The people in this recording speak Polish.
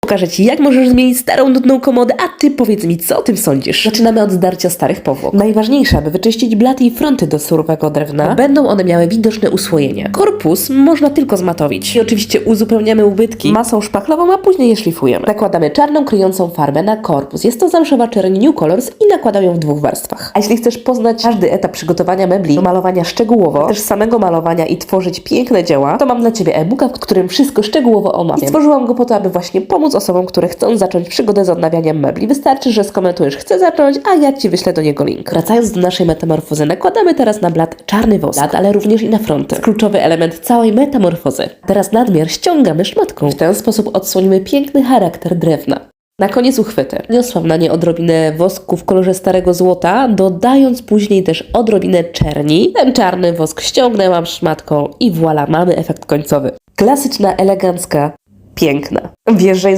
Pokażę Ci, jak możesz zmienić starą, nudną komodę, a Ty powiedz mi, co o tym sądzisz. Zaczynamy od zdarcia starych powłok. Najważniejsze, aby wyczyścić blaty i fronty do surowego drewna, będą one miały widoczne usłojenia. Korpus można tylko zmatowić. I oczywiście uzupełniamy ubytki masą szpachlową, a później je szlifujemy. Nakładamy czarną, kryjącą farbę na korpus. Jest to zamszowa czerń New Colors i nakładam ją w dwóch warstwach. A jeśli chcesz poznać każdy etap przygotowania mebli, do malowania szczegółowo, też samego malowania i tworzyć piękne dzieła, to mam dla Ciebie e-booka, w którym wszystko szczegółowo omawiam. I stworzyłam go po to, aby właśnie pomóc osobom, które chcą zacząć przygodę z odnawianiem mebli. Wystarczy, że skomentujesz chcę zacząć, a ja Ci wyślę do niego link. Wracając do naszej metamorfozy, nakładamy teraz na blat czarny wosk, blat, ale również i na fronty. Kluczowy element całej metamorfozy. Teraz nadmiar ściągamy szmatką. W ten sposób odsłonimy piękny charakter drewna. Na koniec uchwyty. Niosłam na nie odrobinę wosku w kolorze starego złota, dodając później też odrobinę czerni. Ten czarny wosk ściągnęłam szmatką i voilà, mamy efekt końcowy. Klasyczna, elegancka, piękna. Wiesz, że jest